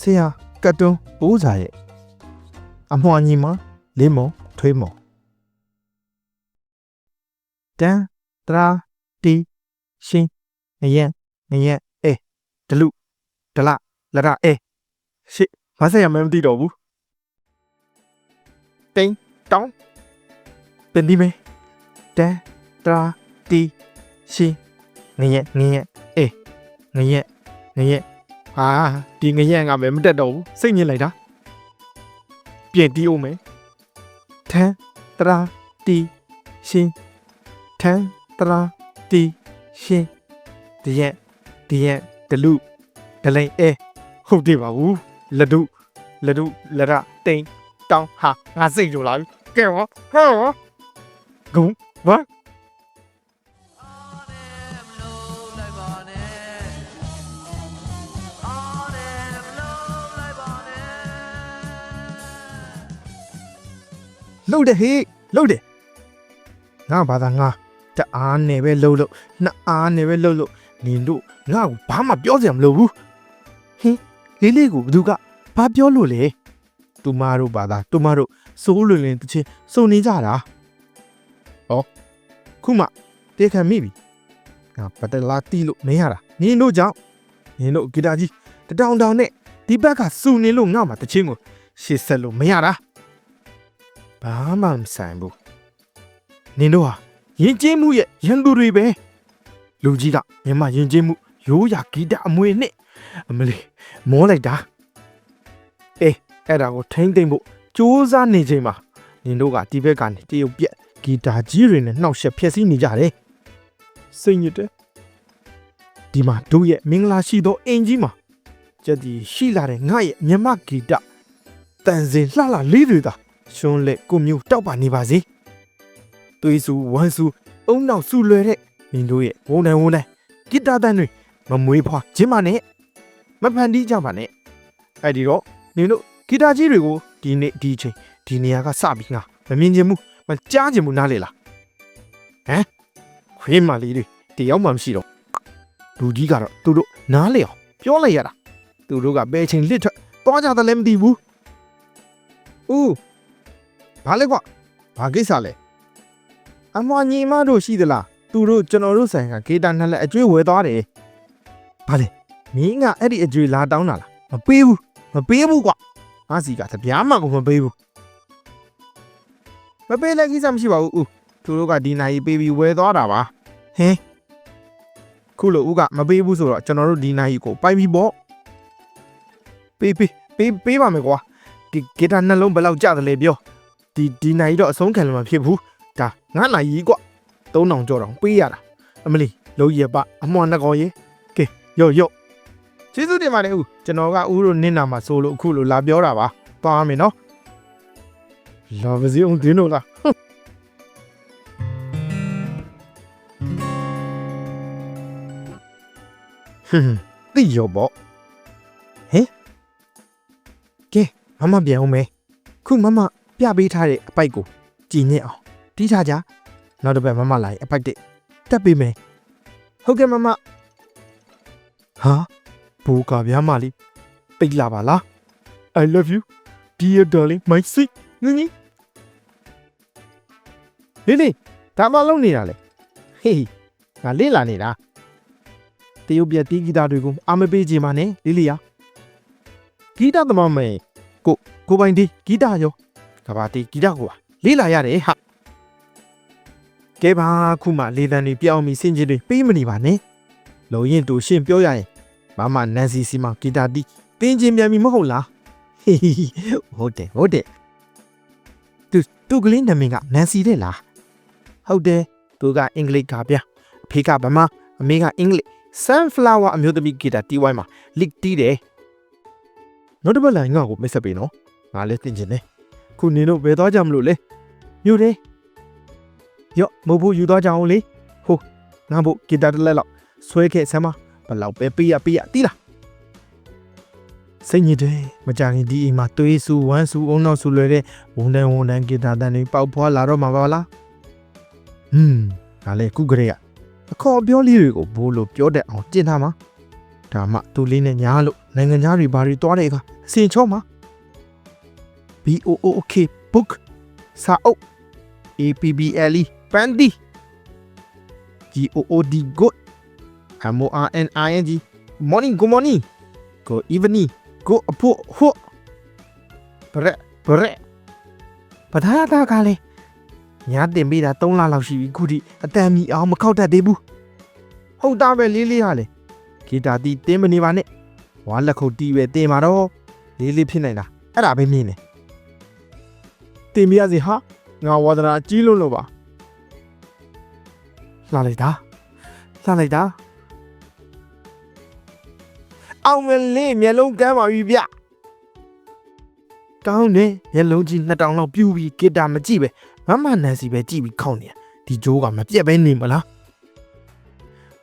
ဆရာကတ်တွန်းပိုးစားရဲ့အမွှာညီမလေးမုံထွေးမုံတန်တရာတီရှင်ငရက်ငရက်အေဒလူဒလ လရအေရှစ်ဘာဆက်ရမှန်းမသိတော့ဘူးတိန်တောင်းပင်ဒီမေတန်တရာတီရှင်ငရက်ငရက်အေငရက်ငရက်ဟာဒီငရက်ငါပဲမတက်တော့ဘူးစိတ်ညစ်လိုက်တာပြင်တီးအောင်မယ်ထန်တရာတီရှင်ထန်တရာတီရှင်တရက်တရက်ဒလူဒလိန်အဲ ဟုတ်တယ်ပါဘူးလဒုလဒုလရတိန်တောင်းဟာငါစိတ်ကြလာပြီကဲဟောဟောဂုံဘာလှုပ်တယ်ဟေးလှုပ်တယ်ငါဘာသာငါတအားနဲ့ပဲလှုပ်လို့နှစ်အားနဲ့ပဲလှုပ်လို့နင်တို့ငါ့ကိုဘာမှပြောစရာမလိုဘူးဟင်း လေးလေးကိုဘသူကဘာပြောလို့လဲသူမတို့ဘာသာသူမတို့စိုးလွင်လွင်တချင်းစုံနေကြတာဟောခုမှတေးခံမိပြီငါပတလာတီးလို့မရတာနင်တို့ကြောင့်နင်တို့ဂီတာကြီးတတောင်တောင်နဲ့ဒီဘက်ကစူနေလို့ငါ့မှာတချင်းကိုရှေ့ဆက်လို့မရတာဘာမှမဆိုင်ဘူးနင်တို့ဟာယဉ်ကျေးမှုရဲ့ရန်သူတွေပဲလူကြီးကမြန်မာယဉ်ကျေးမှုရိုးရာဂီတအမွေနဲ့ အမလီမောလိုက်တာအေးအဲ့ဒါကိုထိမ့်သိမ့်ဖို့စူးစမ်းနေချိန်မှာနင်တို့ကဒီဘက်ကနေတရုတ်ပြက်ဂီတာကြီးတွေနဲ့နှောက်ယှက်ဖျက်ဆီးနေကြတယ်စိတ်ညစ်တယ်ဒီမှာတို့ရဲ့မင်္ဂလာရှိသောအင်ကြီးမှာကြက်ဒီရှိလာတဲ့ငါရဲ့မြမဂီတတန်စင်လှလှလေးတွေသာရှွန်းလက်ကိုမျိုးတောက်ပါနေပါစေသွေးစုဝမ်းစုအုံနောက်စုလွယ်တဲ့မင်းတို့ရဲ့ဝုန်းတိုင်းဝုန်းတိုင်းဂီတာတန်တွေမမွေးဖွားခြင်းပါနဲ့ မဖန်တီးကြပါနဲ့အဲ့ဒီတော့နင်တို့ဂီတာကြီးတွေကိုဒီနေ့ဒီအချိန်ဒီနေရာကစပြီးငါမမြင်ချင်ဘူးမကြားချင်ဘူးနားလေလားဟမ်ခွေးမလေးတွေတယောက်မှမရှိတော့လူကြီးကတော့သူတို့နားလေအောင်ပြောလိုက်ရတာသူတို့ကဘယ်ချိန်လစ်ထွက်သွားကြတယ်လည်းမသိဘူးဦးဘာလဲကွာဘာကိစ္စလဲအမွာညီမတို့ရှိသလားသူတို့ကျွန်တော်တို့ဆိုင်ကဂေတာနှစ်လက်အကျွေးဝယ်သွားတယ်ဘာလဲ မင်းကအဲ့ဒီအကျွေးလာတောင်းတာလားမပေးဘူးမပေးဘူးကွာငါစီကတပြားမှကိုမပေးဘူးမပေးလည်းကိစ္စမရှိပါဘူးဦးသူတို့ကဒီနိုင်ပေးပြီးဝယ်သွားတာပါဟင်းခုလိုဦးကမပေးဘူးဆိုတော့ကျွန်တော်တို့ဒီနိုင်ကိုပိုက်ပြီးပေါ့ပေးပေးပေးပေးပါမယ်ကွာဒီဂေတာနှလုံးဘယ်လောက်ကြတယ်လဲပြောဒီဒီနိုင်တော့အဆုံးခံလို့မဖြစ်ဘူးဒါငါနိုင်ကြီးကွ3000ကျော်တောင်ပေးရတာအမလီလုံးရပအမွှာနှစ်ကောင်ရေကဲရော့ရော့ ကျေးဇူးတင်ပါတယ်ဦးကျွန်တော်ကဦးတို့နင့်နာမှာဆိုလို့အခုလိုလာပြောတာပါသွားမယ်နော်လာပါစီအောင်ဒင်းတို့လားဟွန်းတိရောပေါ့ဟဲကဲမမပြန်အောင်မယ်ခုမမပြပေးထားတဲ့အပိုက်ကိုကြည်ညစ်အောင်တီးထားကြနောက်တစ်ပတ်မမလာရင်အပိုက်တစ်တက်ပေးမယ်ဟုတ်ကဲ့မမဟာ ဘူကာဗျာမလေးပိတ်လာပါလား I love you dear darling my sweet နင်းနီလေးလေးဒါမှလုံးနေတာလေဟေးငါလေးလာနေတာတရုတ်ပြတီးဂီတာတွေကိုအာမပေးခြင်းမနဲ့လေးလေးရဂီတသမားမယ်ကိုကိုပိုင်ဒီဂီတရောကဘာတီဂီတကိုပါလေးလာရတယ်ဟာကဲပါခုမှလေတန်တွေပြောင်းပြီးစင်ကြီးတွေပေးမနေပါနဲ့လုံရင်တူရှင်းပြောရရင် မမနန်စီစီမဂီတာတီတင်းချင်းပြန်ပြီမဟုတ်လားဟေးဟုတ်တယ်ဟုတ်တယ်သူသူကလေးနာမည်ကနန်စီတဲ့လားဟုတ်တယ်သူကအင်္ဂလိပ်ကဗျအဖေကဗမာအမေကအင်္ဂလိပ် sunflower အမျိုးသမီးဂီတာတီးဝိုင်းမှာ lick တီးတယ်နောက်တစ်ပတ်လိုင်းငါ့ကိုမိတ်ဆက်ပေးနော်ငါလည်းတင်ချင်တယ်ခုနင်တို့ဘယ်သွားကြမလို့လဲမြို့တယ်ရော့မဟုတ်ဘူးယူသွားကြအောင်လေဟိုငါ့ဘုတ်ဂီတာတစ်လက်လောက်ဆွဲခဲ့ဆမ်းမ ဘယ်လောက်ပဲပေးရပေးရတီးလားစိတ်ညစ်တယ်မကြခင်ဒီအိမ်မှာသွေးဆူဝမ်းဆူအုံနောက်ဆူလွယ်တဲ့ဝန်တန်းဝန်တန်းဂီတာတန်တွေပေါက်ဖွာလာတော့မှာပါလားဟွန်းဒါလေခုကလေးကအခေါ်ပြောလေးတွေကိုဘိုးလို့ပြောတတ်အောင်ကျင့်ထားမှာဒါမှသူလေးနဲ့ညားလို့နိုင်ငံသားတွေဘာတွေတွားတဲ့အခါအစင်ချောမှာ B O O K book စာအုပ် A P B L E ပန်းဒီ G O O D good M O R N I N G morning good morning good evening good အဖို့ဟိုဘရက်ဘရက်ပထမတာကလည်းညာတင်ပေးတာ3လလောက်ရှိပြီခုထိအတန်မီအောင်မခောက်တတ်သေးဘူးဟုတ်တာပဲလေးလေးဟာလေဂီတာတီးတင်းမနေပါနဲ့ဝါလက်ခုပ်တီးပဲတင်ပါတော့လေးလေးဖြစ်နိုင်တာအဲ့ဒါပဲမြင်နေတင်ပြရစီဟာငါဝါဒနာကြီးလို့လို့ပါလာလိုက်တာလာလိုက်တာ အောင်မလေးမျက်လုံးကမ်းပါပြီဗျကောင်းတယ်မျက်လုံးကြီးနှစ်တောင်လောက်ပြူပြီးဂီတာမကြည့်ပဲမမနန်စီပဲကြည့်ပြီးခောက်နေဒီဂျိုးကမပြက်ပဲနေမလား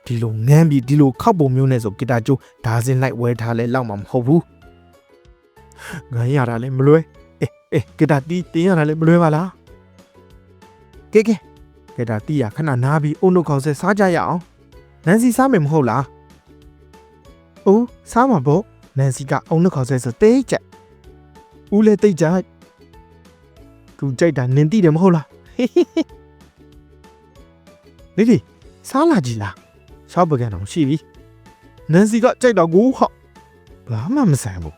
ဒီလိုငန်းပြီးဒီလိုခောက်ပုံမျိုးနဲ့ဆိုဂီတာဂျိုးဒါစင်လိုက်ဝဲထားလဲလောက်မှာမဟုတ်ဘူးငန်းရတာလည်းမလွဲအေးအေးဂီတာတီးတင်းရတာလည်းမလွဲပါလားကဲကဲဂီတာတီးရခဏနားပြီးအုံတို့ခေါက်ဆက်စားကြရအောင်နန်စီစားမယ်မဟုတ်လား။ အိုးစားမှာပေါ့။နန်စီကအုံနှခေါက်ဆဲဆိုတိတ်ကြက်။ဦးလည်းတိတ်ကြ။သူကြိုက်တာနင်သိတယ်မဟုတ်လား။လေးဒီစားလာကြည့်လား။ရှောက်ပကံတော့ရှိပြီ။နန်စီကကြိုက်တော့ကိုဟော့။ဘာမှမဆိုင်ဘူး။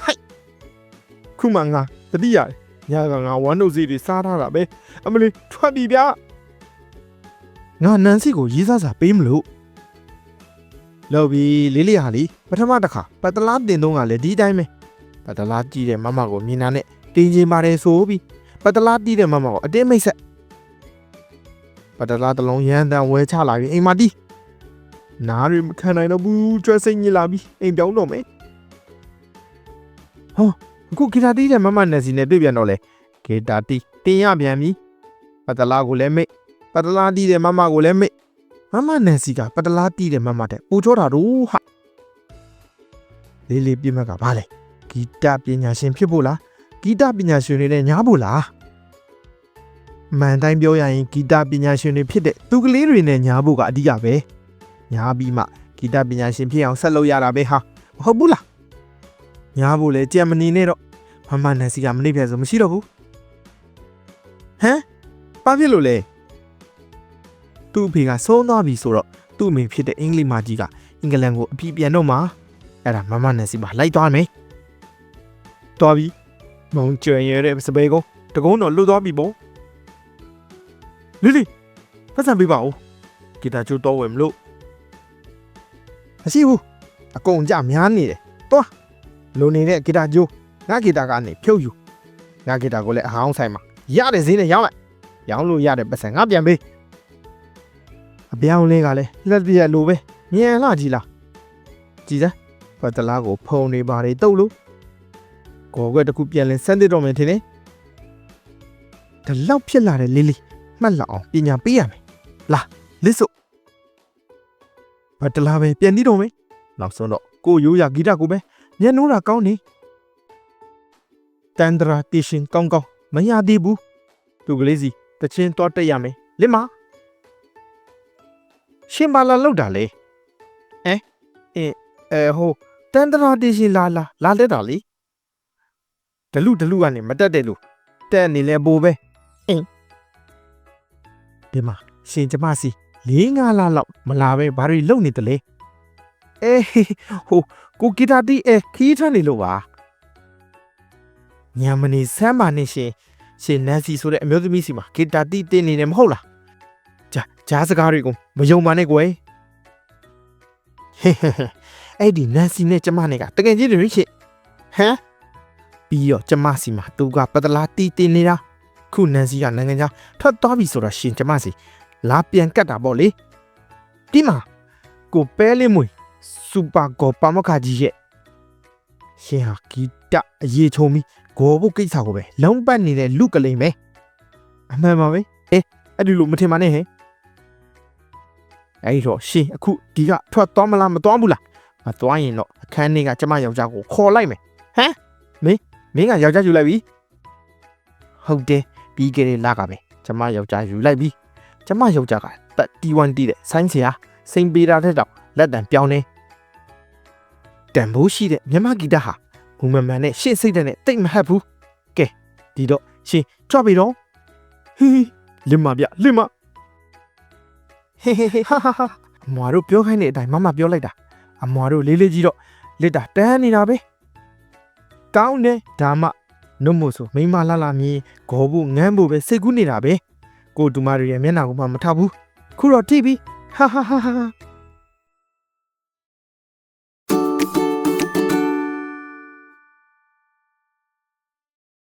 ဟိုက်ခုမှငါတတိရတယ်။ညာကငါဝမ်းတို့စီတွေစားထားတာပဲ။အမလီထွက်ပြီဗျာ။ငါနန်စီကိုရေးစားစာပေးမလို့ လောက်ပြီးလေးလေးဟာလီပထမတစ်ခါပတ်တလားတင်တော့ကလည်းဒီတိုင်းပဲပတ်တလားကြည့်တဲ့မမကိုမြင်တာနဲ့တင်းချင်းပါတယ်ဆိုပြီးပတ်တလားတီးတဲ့မမကိုအတင်းမိတ်ဆက်ပတ်တလားတစ်လုံးရမ်းတန်ဝဲချလာပြီးအိမ်မတီးနားရမခံနိုင်တော့ဘူးကျွတ်စိတ်ညစ်လာပြီးအိမ်ပြောင်းတော့မယ်ဟောအခုဂီတာတီးတဲ့မမနဲ့စီနဲ့တွေ့ပြန်တော့လေဂီတာတီးတင်ရပြန်ပြီပတ်တလားကိုလည်းမိတ်ပတ်တလားတီးတဲ့မမကိုလည်းမိတ် မမနန်စီကပတလားတီးတယ်မမတဲ့ပူချောတာတို့ဟာလေးလေးပြင်းမကဘာလဲဂီတပညာရှင်ဖြစ်ဖို့လားဂီတပညာရှင်တွေနဲ့ညားဖို့လားမှန်တိုင်းပြောရရင်ဂီတပညာရှင်တွေဖြစ်တဲ့သူကလေးတွေနဲ့ညားဖို့ကအဓိကပဲညားပြီးမှဂီတပညာရှင်ဖြစ်အောင်ဆက်လုပ်ရတာပဲဟာမဟုတ်ဘူးလားညားဖို့လေကြံမနေနဲ့တော့မမနန်စီကမနေပြဆိုမရှိတော့ဘူးဟမ်ဘာဖြစ်လို့လဲ သူ့အဖေကဆုံးသွားပြီဆိုတော့သူ့အမေဖြစ်တဲ့အင်္ဂလိပ်မကြီးကအင်္ဂလန်ကိုအပြည့်ပြန်တော့မှာအဲ့ဒါမမနဲ့စီပါလိုက်သွားမယ်သွားပြီမောင်ကျွင်ရတဲ့စပယ်ကုန်းတကုန်းတော့လွတ်သွားပြီပေါ့လီလီပတ်စံပေးပါဦးဂီတာချိုးတော့ဝယ်မလို့မရှိဘူးအကုန်ကြများနေတယ်သွားလုံနေတဲ့ဂီတာချိုးငါဂီတာကနေဖြုတ်ယူငါဂီတာကိုလည်းအဟောင်းဆိုင်မှာရတဲ့ဈေးနဲ့ရောင်းလိုက်ရောင်းလို့ရတဲ့ပတ်စံငါပြန်ပေး အပြောင်းလဲကလည်းလက်ပြက်လိုပဲမြန်လာကြည်လားကြည်စမ်းပတ်တလားကိုဖုံနေပါလေတုတ်လို့ကိုကွက်တစ်ခုပြန်လဲစမ်းတစ်တော့မယ်ထင်တယ်ဒီလောက်ဖြစ်လာတဲ့လေးလေးမှတ်လောက်အောင်ပညာပေးရမယ်လာလစ်စို့ပတ်တလားပဲပြန်ပြီးတော့မယ်နောက်ဆုံးတော့ကိုရိုးရဂီတကိုပဲညံ့နိုးတာကောင်းနေတန်ဒရာတီရှင်ကောင်းကောင်းမရသေးဘူးသူကလေးစီတချင်းတော့တက်ရမယ်လစ်မ ရှင်ဘာလာလောက်တာလေဟမ်အင်းအဲဟိုတန်တရာတီရှင်လာလာလာလက်တာလေဒလူဒလူကနေမတက်တယ်လို့တက်နေလဲပိုးပဲအင်းဒီမှာရှင်ကျမစီ၄၅လလောက်မလာပဲဘာတွေလုပ်နေတလဲအေးဟိုကိုဂီတာတီးအဲခီးထွက်နေလို့ပါညမနေဆမ်းပါနေရှင်ရှင်နန်စီဆိုတဲ့အမျိုးသမီးစီမှာဂီတာတီးတင်းနေတယ်မဟုတ်လား ဂျာဂျားစကားတွေကိုမယုံပါနဲ့ကွယ်ဟဲ့ဟဲ့ဟဲ့အဲ့ဒီနန်စီနဲ့ကျမနဲ့ကတကယ်ကြီးတွေချစ်ဟမ်ပြီးတော့ကျမစီမှာသူကပတလားတီးတင်နေတာခုနန်စီကနိုင်ငံခြားထွက်သွားပြီဆိုတော့ရှင်ကျမစီလာပြန်ကတ်တာပေါ့လေဒီမှာကိုပဲလေးမွေစူပါဂေါ်ပါမခါကြီးရဲ့ရှင်ဟာဂီတအရေးချုံပြီးဂေါ်ဖို့ကိစ္စကိုပဲလုံးပတ်နေတဲ့လူကလေးပဲအမှန်ပါပဲအေးအဲ့ဒီလိုမထင်ပါနဲ့ဟဲ့ အဲ့ဒီတော့ရှင်အခုဒီကထွက်သွားမလားမသွားဘူးလားမသွားရင်တော့အခန်းထဲကကျမယောက်ျားကိုခေါ်လိုက်မယ်ဟမ်မင်းမင်းကယောက်ျားယူလိုက်ပြီဟုတ်တယ်ပြီးကြတဲ့လကပဲကျမယောက်ျားယူလိုက်ပြီကျမယောက်ျားကတက်တီ1တီးတဲ့ဆိုင်းစရာစိန်ပေတာတဲ့တော့လက်တံပြောင်းနေတန်ဖိုးရှိတဲ့မြန်မာဂီတဟာဘူမမန်နဲ့ရှေ့စိတ်တဲ့နဲ့တိတ်မဟတ်ဘူးကဲဒီတော့ရှင်ကြွပြီတော့ဟီးလင်မပြလင်မ ဟေးဟေးဟေးဟာဟာဟာအမွာတို့ပြောခိုင်းတဲ့အတိုင်းမမပြောလိုက်တာအမွာတို့လေးလေးကြီးတော့လက်တာတန်းနေတာပဲကောင်းတယ်ဒါမှနုံမို့ဆိုမိန်းမလာလာမြင်ဂေါ်ဖို့ငန်းဖို့ပဲစိတ်ကူးနေတာပဲကိုတူမတွေရဲ့မျက်နှာကိုမှမထဘူးခုတော့ထိပြီဟာဟာဟာဟာ